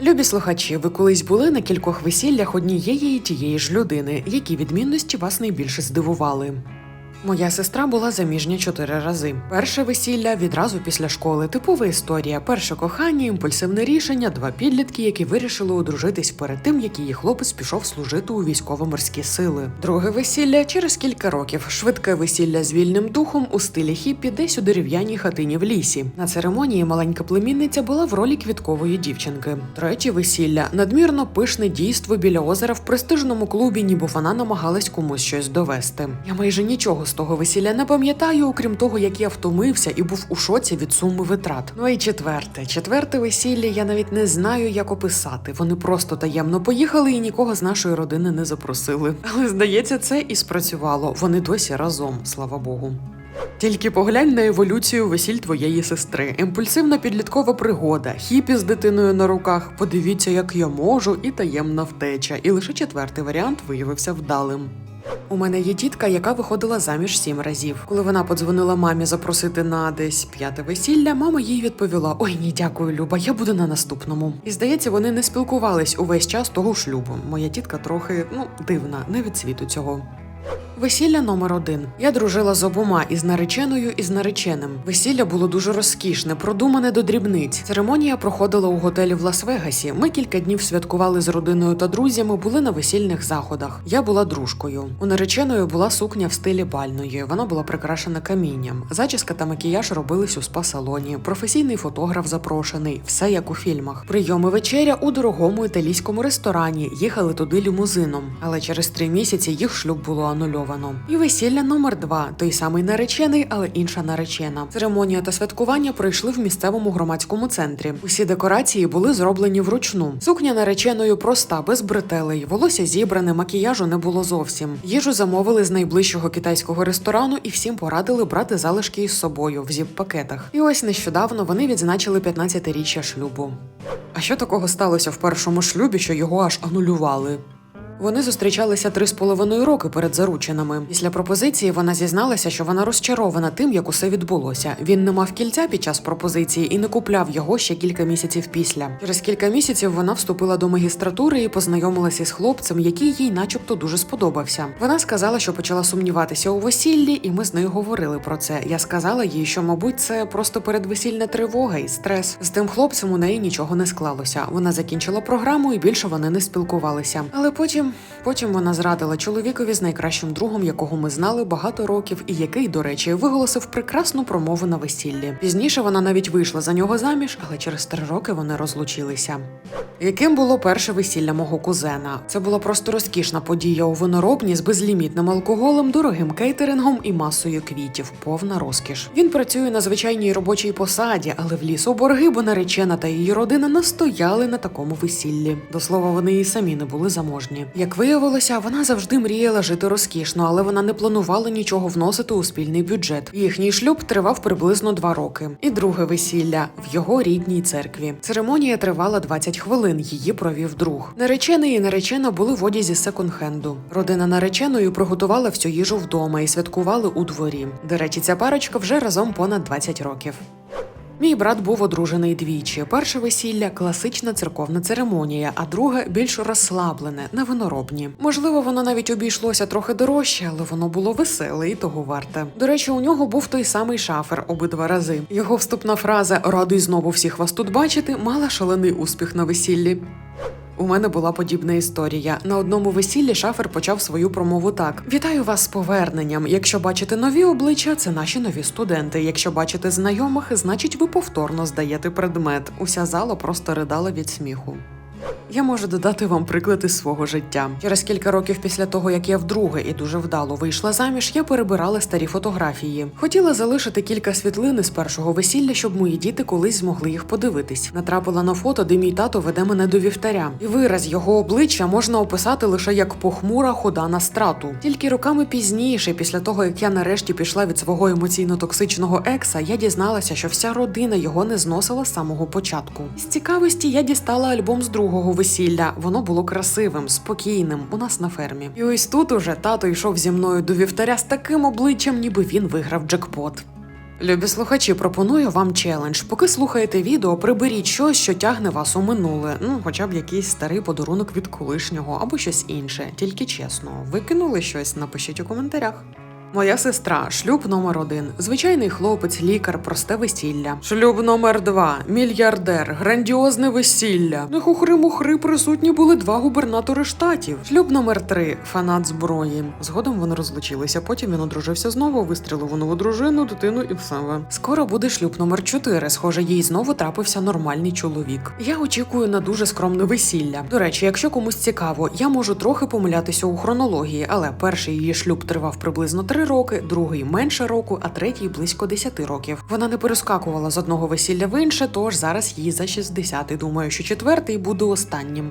Любі слухачі, ви колись були на кількох весіллях однієї і тієї ж людини, які відмінності вас найбільше здивували. Моя сестра була заміжня чотири рази. Перше весілля відразу після школи. Типова історія. Перше кохання, імпульсивне рішення, два підлітки, які вирішили одружитись перед тим, як її хлопець пішов служити у військово-морські сили. Друге весілля через кілька років. Швидке весілля з вільним духом у стилі хіппі десь у дерев'яній хатині в лісі. На церемонії маленька племінниця була в ролі квіткової дівчинки. Третє весілля надмірно пишне дійство біля озера в престижному клубі, ніби вона намагалась комусь щось довести. Я майже нічого того весілля не пам'ятаю, окрім того, як я втомився і був у шоці від суми витрат. Ну і четверте. Четверте весілля я навіть не знаю, як описати. Вони просто таємно поїхали і нікого з нашої родини не запросили. Але здається, це і спрацювало. Вони досі разом, слава Богу. Тільки поглянь на еволюцію весіль твоєї сестри. Імпульсивна підліткова пригода, хіпі з дитиною на руках. Подивіться, як я можу, і таємна втеча. І лише четвертий варіант виявився вдалим. У мене є тітка, яка виходила заміж сім разів. Коли вона подзвонила мамі запросити на десь п'яте весілля, мама їй відповіла: Ой, ні, дякую, Люба, я буду на наступному. І здається, вони не спілкувались увесь час того шлюбу. Моя тітка трохи ну дивна, не від світу цього. Весілля номер один. Я дружила з обома із нареченою і з нареченим. Весілля було дуже розкішне, продумане до дрібниць. Церемонія проходила у готелі в Лас-Вегасі. Ми кілька днів святкували з родиною та друзями, були на весільних заходах. Я була дружкою. У нареченої була сукня в стилі бальної. Вона була прикрашена камінням. Зачіска та макіяж робились у спа-салоні. Професійний фотограф запрошений, все як у фільмах. Прийоми вечеря у дорогому італійському ресторані. Їхали туди лімузином. Але через три місяці їх шлюб було анульовано. І весілля номер два той самий наречений, але інша наречена. Церемонія та святкування пройшли в місцевому громадському центрі. Усі декорації були зроблені вручну. Сукня нареченою проста, без бретелей, волосся зібране, макіяжу не було зовсім. Їжу замовили з найближчого китайського ресторану і всім порадили брати залишки із собою в зіп-пакетах. І ось нещодавно вони відзначили 15-річчя шлюбу. А що такого сталося в першому шлюбі, що його аж анулювали? Вони зустрічалися три з половиною роки перед заручинами. Після пропозиції вона зізналася, що вона розчарована тим, як усе відбулося. Він не мав кільця під час пропозиції і не купляв його ще кілька місяців після. Через кілька місяців вона вступила до магістратури і познайомилася із хлопцем, який їй, начебто, дуже сподобався. Вона сказала, що почала сумніватися у весіллі, і ми з нею говорили про це. Я сказала їй, що, мабуть, це просто передвесільна тривога і стрес. З тим хлопцем у неї нічого не склалося. Вона закінчила програму і більше вони не спілкувалися. Але потім, потім вона зрадила чоловікові з найкращим другом, якого ми знали багато років, і який, до речі, виголосив прекрасну промову на весіллі. Пізніше вона навіть вийшла за нього заміж, але через три роки вони розлучилися. Яким було перше весілля мого кузена? Це була просто розкішна подія у виноробні з безлімітним алкоголем, дорогим кейтерингом і масою квітів. Повна розкіш. Він працює на звичайній робочій посаді, але вліз у борги, бо наречена та її родина настояли на такому весіллі. До слова, вони і самі не були заможні. Як виявилося, вона завжди мріяла жити розкішно, але вона не планувала нічого вносити у спільний бюджет. Їхній шлюб тривав приблизно два роки. І друге весілля в його рідній церкві. Церемонія тривала 20 хвилин. Її провів друг. Наречений і наречена були в одязі секонд-хенду. Родина нареченої приготувала всю їжу вдома і святкували у дворі. До речі, ця парочка вже разом понад 20 років. Мій брат був одружений двічі. Перше весілля класична церковна церемонія, а друге більш розслаблене, на виноробні. Можливо, воно навіть обійшлося трохи дорожче, але воно було веселе і того варте. До речі, у нього був той самий шафер обидва рази. Його вступна фраза Радий знову всіх вас тут бачити мала шалений успіх на весіллі. У мене була подібна історія. На одному весіллі шафер почав свою промову так: Вітаю вас з поверненням. Якщо бачите нові обличчя, це наші нові студенти. Якщо бачите знайомих, значить ви повторно здаєте предмет. Уся зала просто ридала від сміху. Я можу додати вам приклад із свого життя. Через кілька років після того, як я вдруге і дуже вдало вийшла заміж, я перебирала старі фотографії. Хотіла залишити кілька світлин із першого весілля, щоб мої діти колись змогли їх подивитись. Натрапила на фото, де мій тато веде мене до вівтаря. І вираз його обличчя можна описати лише як похмура хода на страту. Тільки роками пізніше, після того як я нарешті пішла від свого емоційно-токсичного екса, я дізналася, що вся родина його не зносила з самого початку. З цікавості я дістала альбом з другого весілля. Воно було красивим, спокійним у нас на фермі. І ось тут уже тато йшов зі мною до вівтаря з таким обличчям, ніби він виграв джекпот. Любі слухачі, пропоную вам челендж. Поки слухаєте відео, приберіть щось, що тягне вас у минуле. Ну, хоча б якийсь старий подарунок від колишнього або щось інше. Тільки чесно, викинули щось, напишіть у коментарях. Моя сестра, шлюб номер один, звичайний хлопець, лікар, просте весілля. Шлюб номер два, мільярдер, грандіозне весілля. На хухри-мухри присутні були два губернатори штатів. Шлюб номер три, фанат зброї. Згодом вони розлучилися. Потім він одружився знову, вистрілив у нову дружину, дитину і все. Скоро буде шлюб номер чотири. Схоже, їй знову трапився нормальний чоловік. Я очікую на дуже скромне весілля. До речі, якщо комусь цікаво, я можу трохи помилятися у хронології, але перший її шлюб тривав приблизно три роки, другий менше року, а третій близько 10 років. Вона не перескакувала з одного весілля в інше, тож зараз їй за 60 і думаю, що четвертий буде останнім.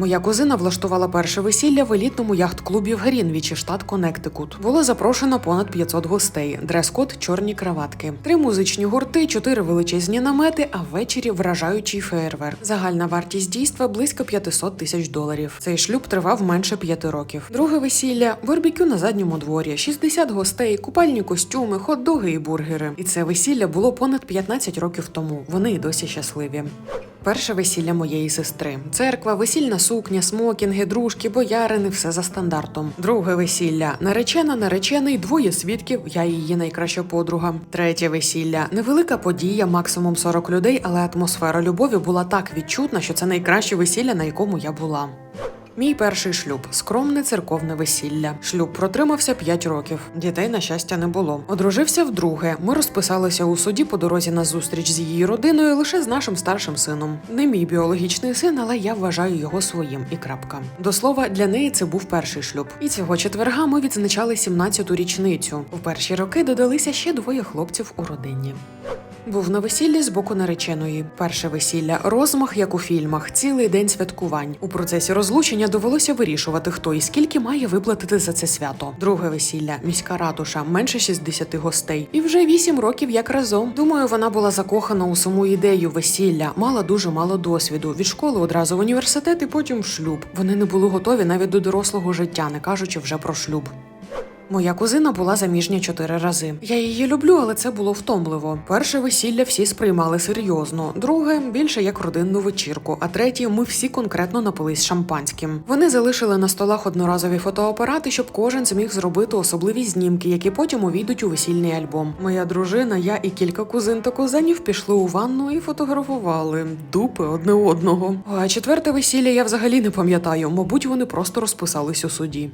Моя кузина влаштувала перше весілля в елітному яхт-клубі в Грінвічі, штат Коннектикут. Було запрошено понад 500 гостей. Дрес-код чорні краватки, три музичні гурти, чотири величезні намети, а ввечері вражаючий феєрверк. Загальна вартість дійства близько 500 тисяч доларів. Цей шлюб тривав менше п'яти років. Друге весілля барбекю на задньому дворі, 60 гостей, купальні костюми, хот-доги і бургери. І це весілля було понад 15 років тому. Вони й досі щасливі. Перше весілля моєї сестри. Церква, весільна сукня, смокінги, дружки, боярини, все за стандартом. Друге весілля. Наречена, наречений, двоє свідків, я її найкраща подруга. Третє весілля. Невелика подія, максимум 40 людей, але атмосфера любові була так відчутна, що це найкраще весілля, на якому я була. Мій перший шлюб скромне церковне весілля. Шлюб протримався 5 років. Дітей, на щастя, не було. Одружився вдруге. Ми розписалися у суді по дорозі на зустріч з її родиною лише з нашим старшим сином. Не мій біологічний син, але я вважаю його своїм. І крапка. До слова, для неї це був перший шлюб. І цього четверга ми відзначали 17-ту річницю. У перші роки додалися ще двоє хлопців у родині. Був на весіллі з боку нареченої. Перше весілля розмах, як у фільмах, цілий день святкувань. У процесі розлучення довелося вирішувати, хто і скільки має виплатити за це свято. Друге весілля, міська ратуша, менше 60 гостей. І вже 8 років як разом. Думаю, вона була закохана у саму ідею весілля, мала дуже мало досвіду. Від школи одразу в університет і потім в шлюб. Вони не були готові навіть до дорослого життя, не кажучи вже про шлюб. Моя кузина була заміжня чотири рази. Я її люблю, але це було втомливо. Перше весілля всі сприймали серйозно, друге більше як родинну вечірку, а третє ми всі конкретно напились шампанським. Вони залишили на столах одноразові фотоапарати, щоб кожен зміг зробити особливі знімки, які потім увійдуть у весільний альбом. Моя дружина, я і кілька кузин та кузенів пішли у ванну і фотографували дупи одне одного. А четверте весілля я взагалі не пам'ятаю. Мабуть, вони просто розписались у суді.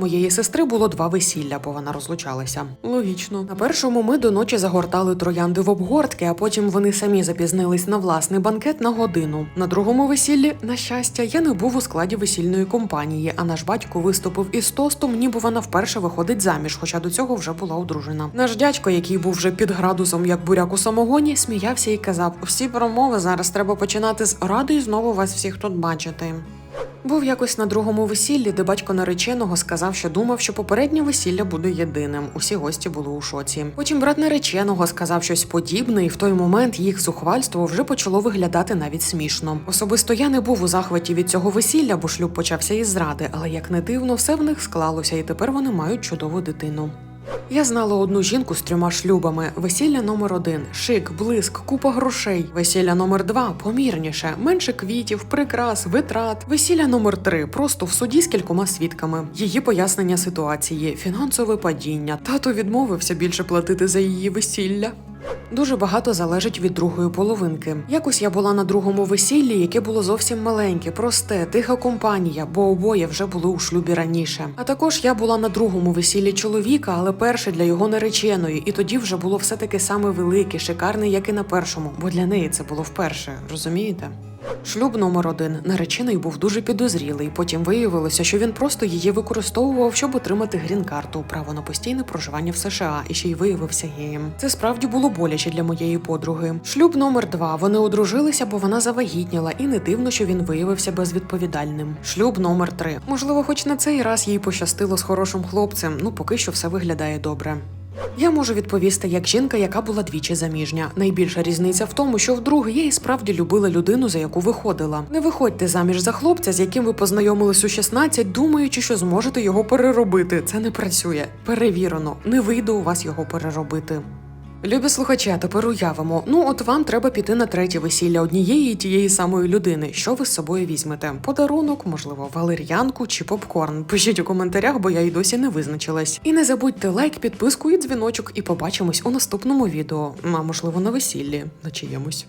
Моєї сестри було два весілля, бо вона розлучалася. Логічно. На першому ми до ночі загортали троянди в обгортки, а потім вони самі запізнились на власний банкет на годину. На другому весіллі, на щастя, я не був у складі весільної компанії, а наш батько виступив із тостом, ніби вона вперше виходить заміж, хоча до цього вже була одружена. Наш дядько, який був вже під градусом, як буряк у самогоні, сміявся і казав: всі промови зараз треба починати з радий знову вас всіх тут бачити. Був якось на другому весіллі, де батько нареченого сказав, що думав, що попереднє весілля буде єдиним. Усі гості були у шоці. Потім брат нареченого сказав щось подібне, і в той момент їх зухвальство вже почало виглядати навіть смішно. Особисто я не був у захваті від цього весілля, бо шлюб почався із зради, але як не дивно, все в них склалося, і тепер вони мають чудову дитину. Я знала одну жінку з трьома шлюбами: весілля номер один, шик, блиск, купа грошей. Весілля номер два помірніше, менше квітів, прикрас, витрат. Весілля номер три просто в суді з кількома свідками. Її пояснення ситуації, фінансове падіння. Тато відмовився більше платити за її весілля. Дуже багато залежить від другої половинки. Якось я була на другому весіллі, яке було зовсім маленьке, просте, тиха компанія, бо обоє вже були у шлюбі раніше. А також я була на другому весіллі чоловіка, але перше для його нареченої, і тоді вже було все таки саме велике, шикарне, як і на першому, бо для неї це було вперше, розумієте? Шлюб номер один наречений був дуже підозрілий. Потім виявилося, що він просто її використовував, щоб отримати грін-карту, право на постійне проживання в США, і ще й виявився геєм. Це справді було боляче для моєї подруги. Шлюб номер два. Вони одружилися, бо вона завагітніла, і не дивно, що він виявився безвідповідальним. Шлюб номер три. Можливо, хоч на цей раз їй пощастило з хорошим хлопцем. Ну поки що все виглядає добре. Я можу відповісти як жінка, яка була двічі заміжня. Найбільша різниця в тому, що вдруге я і справді любила людину, за яку виходила. Не виходьте заміж за хлопця, з яким ви познайомились у 16, думаючи, що зможете його переробити. Це не працює. Перевірено, не вийде у вас його переробити. Любі слухачі, а тепер уявимо. Ну, от вам треба піти на третє весілля однієї тієї самої людини. Що ви з собою візьмете? Подарунок, можливо, валер'янку чи попкорн. Пишіть у коментарях, бо я й досі не визначилась. І не забудьте лайк, підписку і дзвіночок, і побачимось у наступному відео. А можливо, на весіллі на чиємусь.